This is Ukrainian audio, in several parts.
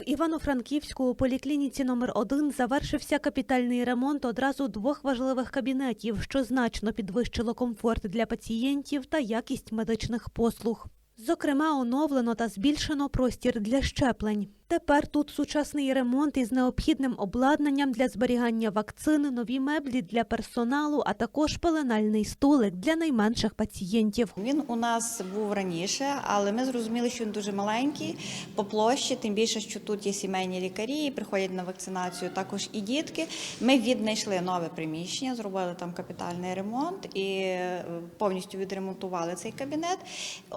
В Івано-Франківську у поліклініці номер 1 завершився капітальний ремонт одразу двох важливих кабінетів, що значно підвищило комфорт для пацієнтів та якість медичних послуг. Зокрема, оновлено та збільшено простір для щеплень. Тепер тут сучасний ремонт із необхідним обладнанням для зберігання вакцин, нові меблі для персоналу, а також пеленальний столик для найменших пацієнтів. Він у нас був раніше, але ми зрозуміли, що він дуже маленький по площі, тим більше, що тут є сімейні лікарі, приходять на вакцинацію також і дітки. Ми віднайшли нове приміщення, зробили там капітальний ремонт і е, повністю відремонтували цей кабінет.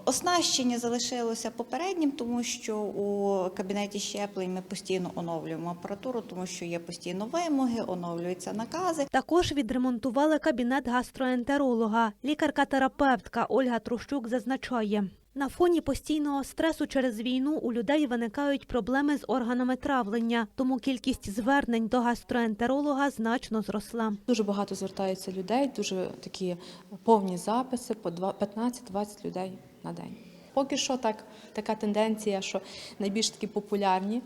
Оснащення залишилося попереднім, тому що у кабінеті щеплень ми постійно оновлюємо апаратуру, тому що є постійно вимоги, оновлюються накази. Також відремонтували кабінет гастроентеролога. Лікарка-терапевтка Ольга Трущук зазначає. На фоні постійного стресу через війну у людей виникають проблеми з органами травлення, тому кількість звернень до гастроентеролога значно зросла. Дуже багато звертаються людей, дуже такі повні записи по два- 15-20 людей на день. Поки що так, така тенденція, що найбільш такі популярні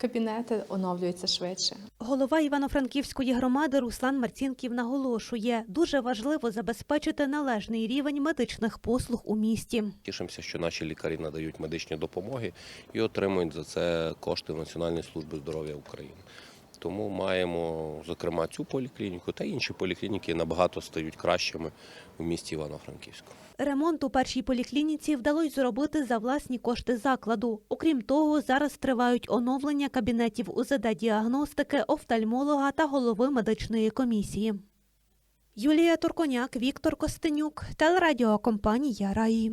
кабінети оновлюються швидше. Голова Івано-Франківської громади Руслан Марцінків наголошує, дуже важливо забезпечити належний рівень медичних послуг у місті. Тішимося, що наші лікарі надають медичні допомоги і отримують за це кошти Національної служби здоров'я України. Тому маємо, зокрема, цю поліклініку та інші поліклініки набагато стають кращими у місті Івано-Франківську. Ремонт у першій поліклініці вдалося зробити за власні кошти закладу. Окрім того, зараз тривають оновлення кабінетів УЗД-діагностики, офтальмолога та голови медичної комісії. Юлія Турконяк, Віктор Костенюк, телерадіокомпанія Раї.